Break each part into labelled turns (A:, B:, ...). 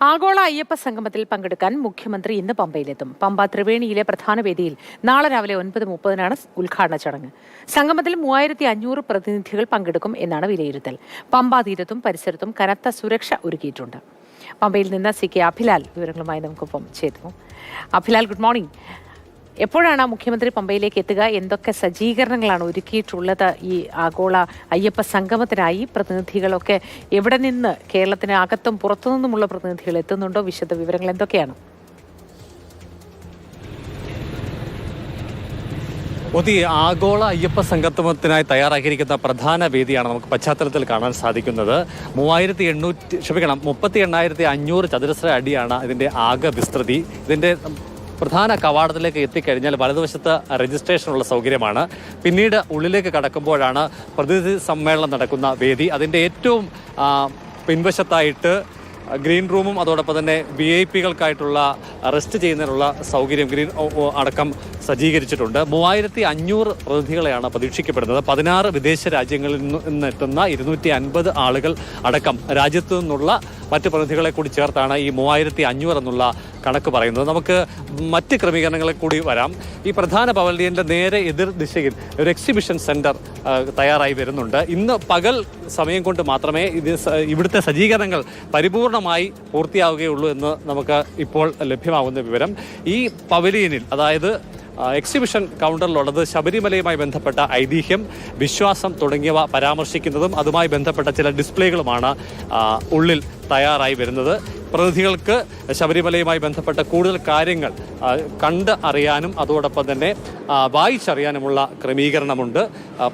A: ആഗോള അയ്യപ്പ സംഗമത്തിൽ പങ്കെടുക്കാൻ മുഖ്യമന്ത്രി ഇന്ന് പമ്പയിലെത്തും. പമ്പ ത്രിവേണിയിലെ പ്രധാന വേദിയിൽ നാളെ രാവിലെ ഒൻപത് മുപ്പതിനാണ് ഉദ്ഘാടന ചടങ്ങ്. സംഗമത്തിൽ മൂവായിരത്തി അഞ്ഞൂറ് പ്രതിനിധികൾ പങ്കെടുക്കും എന്നാണ് വിലയിരുത്തൽ. പമ്പ തീരത്തും പരിസരത്തും കനത്ത സുരക്ഷ ഒരുക്കിയിട്ടുണ്ട്. പമ്പയിൽ നിന്ന് സി കെ അഭിലാൽ വിവരങ്ങളുമായി നമുക്കൊപ്പം ചേരുന്നു. അഭിലാൽ ഗുഡ് മോർണിംഗ് എപ്പോഴാണ് മുഖ്യമന്ത്രി പമ്പയിലേക്ക് എത്തുക? എന്തൊക്കെ സജ്ജീകരണങ്ങളാണ് ഒരുക്കിയിട്ടുള്ളത്? ഈ ആഗോള അയ്യപ്പ സംഗമത്തിനായി പ്രതിനിധികളൊക്കെ എവിടെ നിന്ന് കേരളത്തിന് അകത്തും പുറത്തു പുറത്തുനിന്നുമുള്ള പ്രതിനിധികൾ എത്തുന്നുണ്ടോ? വിശദ വിവരങ്ങൾ എന്തൊക്കെയാണ്?
B: ഒതി ആഗോള അയ്യപ്പ സംഗമത്തിനായി തയ്യാറാക്കിയിരിക്കുന്ന പ്രധാന വേദിയാണ് നമുക്ക് പശ്ചാത്തലത്തിൽ കാണാൻ സാധിക്കുന്നത്. മൂവായിരത്തി എണ്ണൂറ്റി ക്ഷമിക്കണം മുപ്പത്തി എണ്ണായിരത്തി അഞ്ഞൂറ് ചതുരശ്ര അടിയാണ് ഇതിന്റെ ആകെ വിസ്തൃതി. ഇതിന്റെ പ്രധാന കവാടത്തിലേക്ക് എത്തിക്കഴിഞ്ഞാൽ വലതുവശത്ത് രജിസ്ട്രേഷനുള്ള സൗകര്യമാണ്. പിന്നീട് ഉള്ളിലേക്ക് കടക്കുമ്പോഴാണ് പ്രതിനിധി സമ്മേളനം നടക്കുന്ന വേദി. അതിന്റെ ഏറ്റവും പിൻവശത്തായിട്ട് ഗ്രീൻ റൂമും അതോടൊപ്പം തന്നെ വി ഐ പികൾക്കായിട്ടുള്ള റെസ്റ്റ് ചെയ്യുന്നതിനുള്ള സൗകര്യം ഗ്രീൻ അടക്കം സജ്ജീകരിച്ചിട്ടുണ്ട്. മൂവായിരത്തി അഞ്ഞൂറ് പ്രതിനിധികളെയാണ് പ്രതീക്ഷിക്കപ്പെടുന്നത്. പതിനാറ് വിദേശ രാജ്യങ്ങളിൽ നിന്ന് നിന്നെത്തുന്ന ഇരുന്നൂറ്റി അൻപത് ആളുകൾ അടക്കം രാജ്യത്തു നിന്നുള്ള മറ്റ് പ്രതിനിധികളെ കൂടി ചേർത്താണ് ഈ മൂവായിരത്തി അഞ്ഞൂറ് എന്നുള്ള കണക്ക് പറയുന്നത്. നമുക്ക് മറ്റ് ക്രമീകരണങ്ങളെ കൂടി വരാം. ഈ പ്രധാന പവലിയന്റെ നേരെ എതിർ ദിശയിൽ ഒരു എക്സിബിഷൻ സെന്റർ തയ്യാറായി വരുന്നുണ്ട്. ഇന്ന് പകൽ സമയം കൊണ്ട് മാത്രമേ ഇത് ഇവിടുത്തെ സജ്ജീകരണങ്ങൾ പരിപൂർണമായി പൂർത്തിയാവുകയുള്ളൂ എന്ന് നമുക്ക് ഇപ്പോൾ ലഭ്യമാകുന്ന വിവരം. ഈ പവലിയനിൽ അതായത് എക്സിബിഷൻ കൗണ്ടറിലുള്ളത് ശബരിമലയുമായി ബന്ധപ്പെട്ട ഐതിഹ്യം വിശ്വാസം തുടങ്ങിയവ പരാമർശിക്കുന്നതും അതുമായി ബന്ധപ്പെട്ട ചില ഡിസ്പ്ലേകളുമാണ് ഉള്ളിൽ തയ്യാറായി വരുന്നത്. പ്രതിനിധികൾക്ക് ശബരിമലയുമായി ബന്ധപ്പെട്ട കൂടുതൽ കാര്യങ്ങൾ കണ്ട് അറിയാനും അതോടൊപ്പം തന്നെ വായിച്ചറിയാനുമുള്ള ക്രമീകരണമുണ്ട്.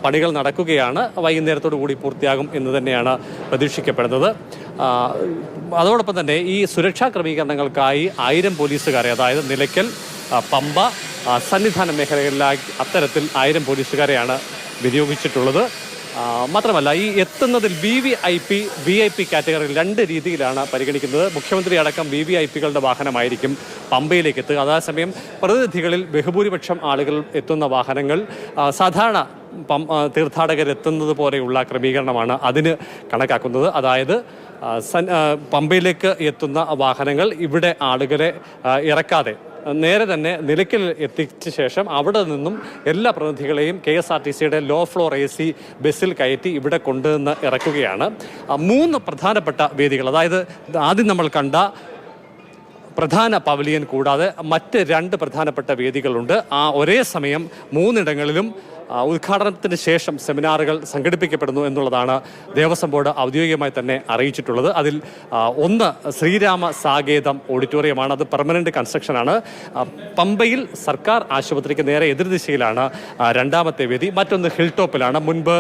B: പണികൾ നടക്കുകയാണ്. വൈകുന്നേരത്തോടു കൂടി പൂർത്തിയാകും എന്ന് തന്നെയാണ് പ്രതീക്ഷിക്കപ്പെടുന്നത്. അതോടൊപ്പം തന്നെ ഈ സുരക്ഷാ ക്രമീകരണങ്ങൾക്കായി ആയിരം പോലീസുകാരെ അതായത് നിലയ്ക്കൽ പമ്പ സന്നിധാന മേഖലകളിലായി അത്തരത്തിൽ ആയിരം പോലീസുകാരെയാണ് വിനിയോഗിച്ചിട്ടുള്ളത്. മാത്രമല്ല ഈ എത്തുന്നതിൽ V V I P V I P കാറ്റഗറിയിൽ രണ്ട് രീതിയിലാണ് പരിഗണിക്കുന്നത്. മുഖ്യമന്ത്രി അടക്കം വി വി ഐ പികളുടെ വാഹനമായിരിക്കും പമ്പയിലേക്ക് എത്തുക. അതേസമയം പ്രതിനിധികളിൽ ബഹുഭൂരിപക്ഷം ആളുകൾ എത്തുന്ന വാഹനങ്ങൾ സാധാരണ തീർത്ഥാടകരെത്തുന്നത് പോലെയുള്ള ക്രമീകരണമാണ് അതിന് കണക്കാക്കുന്നത്. അതായത് പമ്പയിലേക്ക് എത്തുന്ന വാഹനങ്ങൾ ഇവിടെ ആളുകളെ ഇറക്കാതെ നേരെ തന്നെ നിലയ്ക്കൽ എത്തിച്ച ശേഷം അവിടെ നിന്നും എല്ലാ പ്രതിനിധികളെയും കെ എസ് ആർ ടി സിയുടെ ലോ ഫ്ലോർ എ സി ബസ്സിൽ കയറ്റി ഇവിടെ കൊണ്ടുവന്ന് ഇറക്കുകയാണ്. മൂന്ന് പ്രധാനപ്പെട്ട വേദികൾ അതായത് ആദ്യം നമ്മൾ കണ്ട പ്രധാന പവലിയൻ കൂടാതെ മറ്റ് രണ്ട് പ്രധാനപ്പെട്ട വേദികളുണ്ട്. ആ ഒരേ സമയം മൂന്നിടങ്ങളിലും ഉദ്ഘാടനത്തിന് ശേഷം സെമിനാറുകൾ സംഘടിപ്പിക്കപ്പെടുന്നു എന്നുള്ളതാണ് ദേവസ്വം ബോർഡ് ഔദ്യോഗികമായി തന്നെ അറിയിച്ചിട്ടുള്ളത്. അതിൽ ഒന്ന് ശ്രീരാമ സാകേതം ഓഡിറ്റോറിയമാണ്. അത് പെർമനന്റ് കൺസ്ട്രക്ഷനാണ് പമ്പയിൽ സർക്കാർ ആശുപത്രിക്ക് നേരെ എതിർദിശയിലാണ് രണ്ടാമത്തെ വേദി. മറ്റൊന്ന് ഹിൽ ടോപ്പിലാണ് മുൻപ്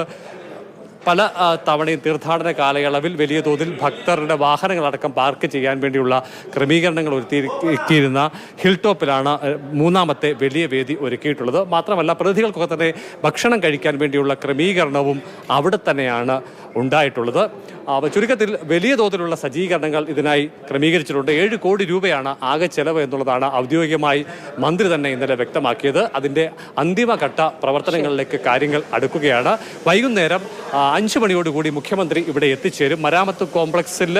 B: പല തവണയും തീർത്ഥാടന കാലയളവിൽ വലിയ തോതിൽ ഭക്തരുടെ വാഹനങ്ങളടക്കം പാർക്ക് ചെയ്യാൻ വേണ്ടിയുള്ള ക്രമീകരണങ്ങൾ ഒരുക്കിയിരുന്ന ഹിൽ ടോപ്പിലാണ് മൂന്നാമത്തെ വലിയ വേദി ഒരുക്കിയിട്ടുള്ളത്. മാത്രമല്ല പ്രതിനിധികൾക്കൊക്കെ തന്നെ ഭക്ഷണം കഴിക്കാൻ വേണ്ടിയുള്ള ക്രമീകരണവും അവിടെ തന്നെയാണ് ഉണ്ടായിട്ടുള്ളത്. ചുരുക്കത്തിൽ വലിയ തോതിലുള്ള സജ്ജീകരണങ്ങൾ ഇതിനായി ക്രമീകരിച്ചിട്ടുണ്ട്. ഏഴ് കോടി രൂപയാണ് ആകെ ചെലവ് എന്നുള്ളതാണ് ഔദ്യോഗികമായി മന്ത്രി തന്നെ ഇന്നലെ വ്യക്തമാക്കിയത്. അതിന്റെ അന്തിമഘട്ട പ്രവർത്തനങ്ങളിലേക്ക് കാര്യങ്ങൾ അടുക്കുകയാണ്. വൈകുന്നേരം അഞ്ച് മണിയോടുകൂടി മുഖ്യമന്ത്രി ഇവിടെ എത്തിച്ചേരും. മരാമത്ത് കോംപ്ലക്സിൽ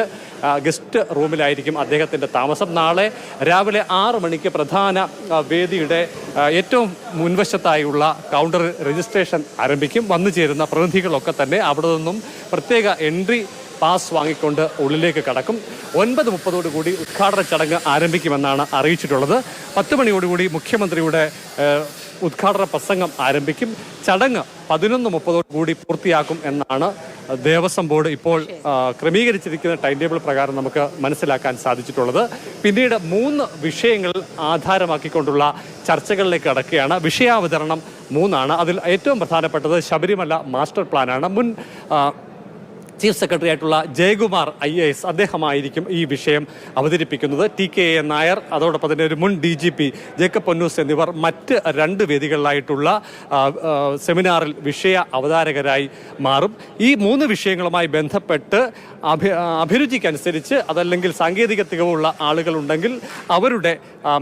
B: ഗസ്റ്റ് റൂമിലായിരിക്കും അദ്ദേഹത്തിന്റെ താമസം. നാളെ രാവിലെ ആറ് മണിക്ക് പ്രധാന വേദിയുടെ ഏറ്റവും മുൻവശത്തായുള്ള കൗണ്ടർ രജിസ്ട്രേഷൻ ആരംഭിക്കും. വന്നു ചേരുന്ന പ്രതിനിധികളൊക്കെ തന്നെ അവിടെ നിന്നും പ്രത്യേക എൻട്രി പാസ് വാങ്ങിക്കൊണ്ട് ഉള്ളിലേക്ക് കടക്കും. ഒൻപത് മുപ്പതോടുകൂടി ഉദ്ഘാടന ചടങ്ങ് ആരംഭിക്കുമെന്നാണ് അറിയിച്ചിട്ടുള്ളത്. പത്ത് മണിയോടുകൂടി മുഖ്യമന്ത്രിയുടെ ഉദ്ഘാടന പ്രസംഗം ആരംഭിക്കും. ചടങ്ങ് പതിനൊന്ന് മുപ്പതോടുകൂടി പൂർത്തിയാക്കും എന്നാണ് ദേവസ്വം ബോർഡ് ഇപ്പോൾ ക്രമീകരിച്ചിരിക്കുന്ന ടൈം ടേബിൾ പ്രകാരം നമുക്ക് മനസ്സിലാക്കാൻ സാധിച്ചിട്ടുള്ളത്. പിന്നീട് മൂന്ന് വിഷയങ്ങൾ ആധാരമാക്കിക്കൊണ്ടുള്ള ചർച്ചകളിലേക്ക് കടക്കുകയാണ്. വിഷയാവതരണം മൂന്നാണ്. അതിൽ ഏറ്റവും പ്രധാനപ്പെട്ടത് ശബരിമല മാസ്റ്റർ പ്ലാനാണ്. മുൻ ചീഫ് സെക്രട്ടറി ആയിട്ടുള്ള ജയകുമാർ ഐ എ എസ് അദ്ദേഹമായിരിക്കും ഈ വിഷയം അവതരിപ്പിക്കുന്നത്. ടി കെ എ നായർ അതോടൊപ്പം തന്നെ ഒരു മുൻ D G P Jacob Punnoose എന്നിവർ മറ്റ് രണ്ട് വേദികളിലായിട്ടുള്ള സെമിനാറിൽ വിഷയ അവതാരകരായി മാറും. ഈ മൂന്ന് വിഷയങ്ങളുമായി ബന്ധപ്പെട്ട് അഭി അഭിരുചിക്കനുസരിച്ച് അതല്ലെങ്കിൽ സാങ്കേതിക തികവുള്ള ആളുകളുണ്ടെങ്കിൽ അവരുടെ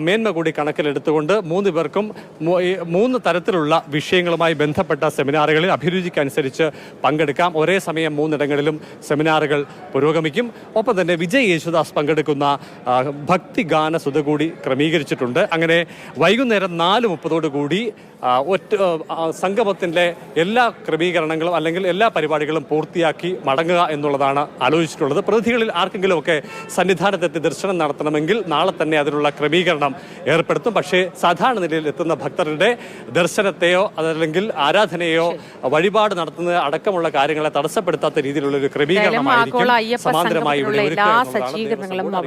B: മേന്മ കൂടി കണക്കിലെടുത്തുകൊണ്ട് മൂന്ന് പേർക്കും മൂന്ന് തരത്തിലുള്ള വിഷയങ്ങളുമായി ബന്ധപ്പെട്ട സെമിനാറുകളിൽ അഭിരുചിക്കനുസരിച്ച് പങ്കെടുക്കാം. ഒരേ സമയം മൂന്നിടങ്ങളിലും കേന്ദ്രങ്ങളിലും സെമിനാറുകൾ പുരോഗമിക്കും. ഒപ്പം തന്നെ വിജയ് യേശുദാസ് പങ്കെടുക്കുന്ന ഭക്തിഗാന സുത കൂടി ക്രമീകരിച്ചിട്ടുണ്ട്. അങ്ങനെ വൈകുന്നേരം നാല് മുപ്പതോടുകൂടി ഒറ്റ സംഗമത്തിന്റെ എല്ലാ ക്രമീകരണങ്ങളും അല്ലെങ്കിൽ എല്ലാ പരിപാടികളും പൂർത്തിയാക്കി മടങ്ങുക എന്നുള്ളതാണ് ആലോചിച്ചിട്ടുള്ളത്. പ്രതിനിധികളിൽ ആർക്കെങ്കിലുമൊക്കെ സന്നിധാനത്തെത്തി ദർശനം നടത്തണമെങ്കിൽ നാളെ തന്നെ അതിനുള്ള ക്രമീകരണം ഏർപ്പെടുത്തും. പക്ഷേ സാധാരണ നിലയിൽ എത്തുന്ന ഭക്തരുടെ ദർശനത്തെയോ അതല്ലെങ്കിൽ ആരാധനയോ വഴിപാട് നടത്തുന്നത് അടക്കമുള്ള കാര്യങ്ങളെ തടസ്സപ്പെടുത്താത്ത രീതിയിലുള്ള ഒരു ക്രമീകരണമായിരിക്കും. സമാന്തരമായി ഇവിടെ
A: എല്ലാ സജ്ജീകരണങ്ങളും